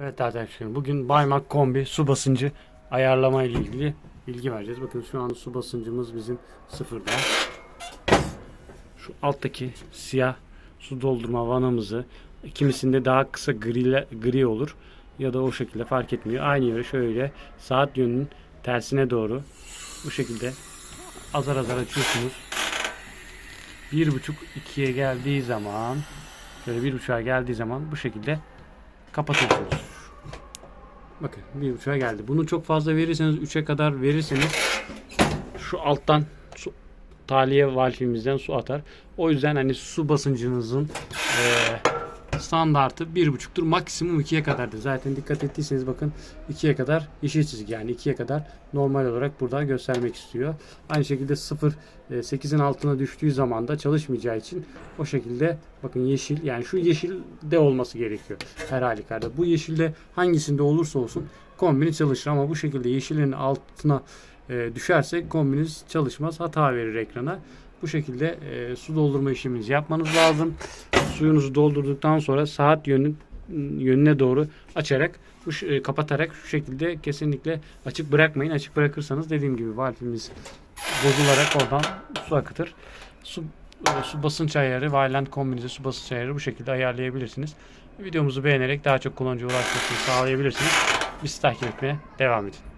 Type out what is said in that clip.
Evet arkadaşlar bugün Baymak kombi su basıncı ayarlama ile ilgili bilgi vereceğiz. Bakın şu an su basıncımız bizim sıfırda. Şu alttaki siyah su doldurma vanamızı kimisinde daha kısa gri, gri olur ya da o şekilde fark etmiyor. Aynı yere şöyle saat yönünün tersine doğru bu şekilde azar azar açıyorsunuz. Bir buçuk ikiye geldiği zaman şöyle bir buçuğa geldiği zaman bu şekilde kapatıyorsunuz. Bakın bir buçuğa geldi. Bunu çok fazla verirseniz 3'e kadar verirseniz şu alttan su, taliye valfimizden su atar. O yüzden hani su basıncınızın eee standartı bir buçuktur. Maksimum 2'ye kadardır. Zaten dikkat ettiyseniz bakın 2'ye kadar yeşil çizgi yani 2'ye kadar normal olarak burada göstermek istiyor. Aynı şekilde 0 e, 8'in altına düştüğü zaman da çalışmayacağı için o şekilde bakın yeşil yani şu yeşilde olması gerekiyor her halükarda. Bu yeşilde hangisinde olursa olsun kombini çalışır ama bu şekilde yeşilin altına e, düşerse kombiniz çalışmaz hata verir ekrana. Bu şekilde e, su doldurma işleminizi yapmanız lazım. Suyunuzu doldurduktan sonra saat yönün yönüne doğru açarak e, kapatarak şu şekilde kesinlikle açık bırakmayın. Açık bırakırsanız dediğim gibi valfimiz bozularak oradan su akıtır. Su e, su basınç ayarı, Valiant kombinize su basınç ayarı bu şekilde ayarlayabilirsiniz. Videomuzu beğenerek daha çok kullanıcıya ulaşmasını sağlayabilirsiniz. Bizi takip etmeye devam edin.